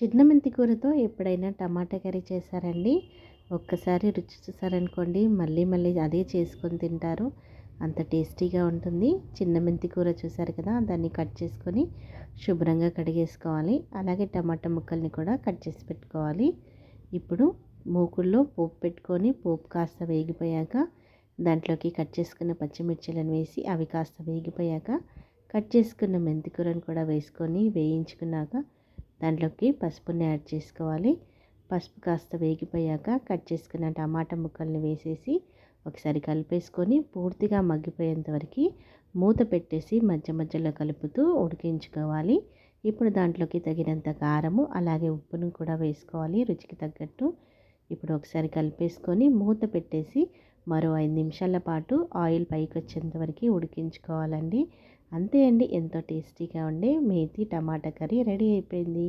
చిన్న మెంతి కూరతో ఎప్పుడైనా టమాటా కర్రీ చేశారండి? ఒక్కసారి రుచి చూసారనుకోండి మళ్ళీ మళ్ళీ అదే చేసుకొని తింటారు. అంత టేస్టీగా ఉంటుంది. చిన్న మెంతి కూర చూసారు కదా దాన్ని కట్ చేసుకొని శుభ్రంగా కడిగేసుకోవాలి. అలాగే టమాటా ముక్కల్ని కూడా కట్ చేసి పెట్టుకోవాలి. ఇప్పుడు మూకుల్లో పోపు పెట్టుకొని పోపు కాస్త వేగిపోయాక దాంట్లోకి కట్ చేసుకున్న పచ్చిమిర్చిలను వేసి అవి కాస్త వేగిపోయాక కట్ చేసుకున్న మెంతికూరను కూడా వేసుకొని వేయించుకున్నాక దాంట్లోకి పసుపుని యాడ్ చేసుకోవాలి. పసుపు కాస్త వేగిపోయాక కట్ చేసుకున్న టమాటా ముక్కల్ని వేసేసి ఒకసారి కలిపేసుకొని పూర్తిగా మగ్గిపోయేంత వరకు మూత పెట్టేసి మధ్య మధ్యలో కలుపుతూ ఉడికించుకోవాలి. ఇప్పుడు దాంట్లోకి తగినంత కారము అలాగే ఉప్పును కూడా వేసుకోవాలి రుచికి తగ్గట్టు. ఇప్పుడు ఒకసారి కలిపేసుకొని మూత పెట్టేసి మరో ఐదు నిమిషాల పాటు ఆయిల్ పైకి వచ్చేంత వరకు ఉడికించుకోవాలండి. అంతే అండి ఎంతో టేస్టీగా ఉండే మేతి టమాటా కర్రీ రెడీ అయిపోయింది.